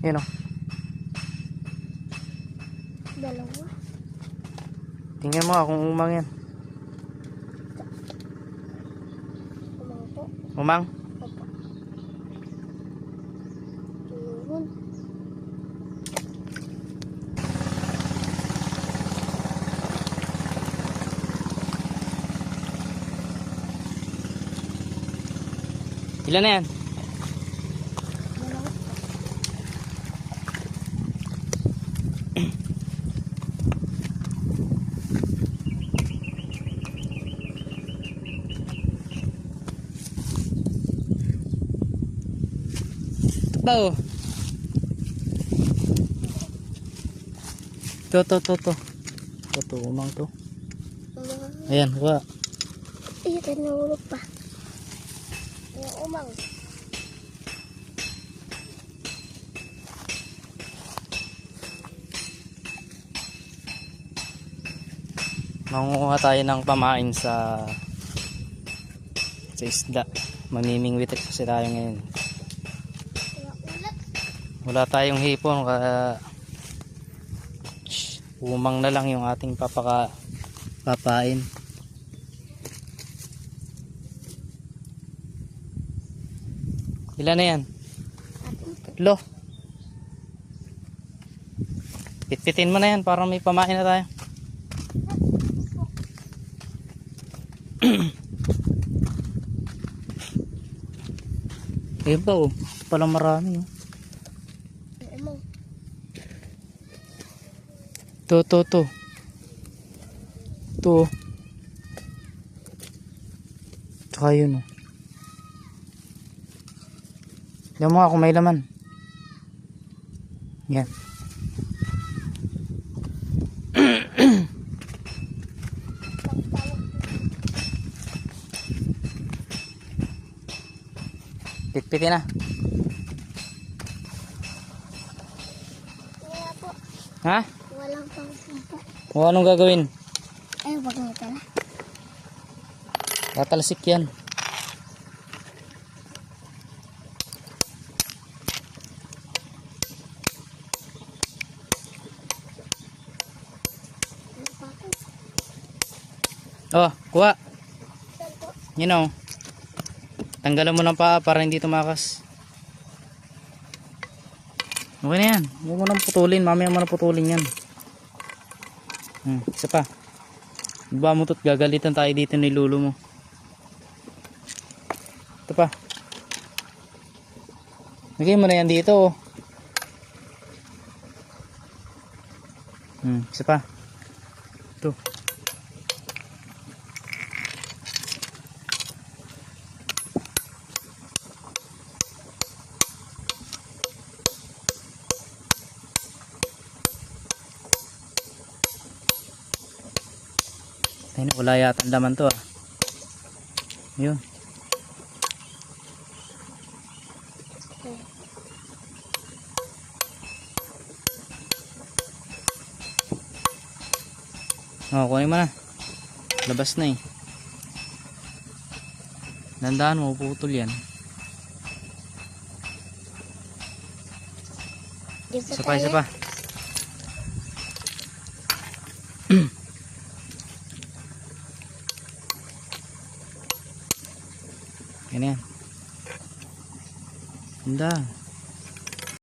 Yan o. Dalawa. Tingnan mo kung umang yan. Kumang po. Umang? Opo. Yun. Ilan na yan? Pa oh. Ito, to, to, to. Ito, to, umang to. Ayan, kuha. Ay, ito nahulog pa. Yung umang. Mangunguha tayo ng pamain sa sa isda. Mamimingwit kasi tayo ngayon. Wala tayong hipon kaya umang na lang yung ating papaka papain. Ilan na yan? Tatlo. Pitpitin mo na yan para may pamain na tayo. Pa oh. Palang marami oh. Umang. To, to, to. To. Tsaka yun oh. Tignan mo kung may laman. Yan. Pitpitin na. Kaya po. Ha? Walang pang sumpa. O anong gagawin? Ay, wag na tala. Tatalsik yan. Oh, kuha. You know. Tanggalan mo ng paa para hindi tumakas. Okay na yan. Huwag mo nang putulin. Mamaya mo na putulin yan. Hmm, isa pa. Ba mo to't gagalitan tayo dito ni lulo mo. Ito pa. Lagay mo na yan dito oh. Hmm, isa pa. Ito. Ayun, wala yata ang laman to ah. Yun. Oh, kunin mo na. Labas na eh. Dandaan mo, putol yan. Isa pa, isa pa. Yan yan. Ganda.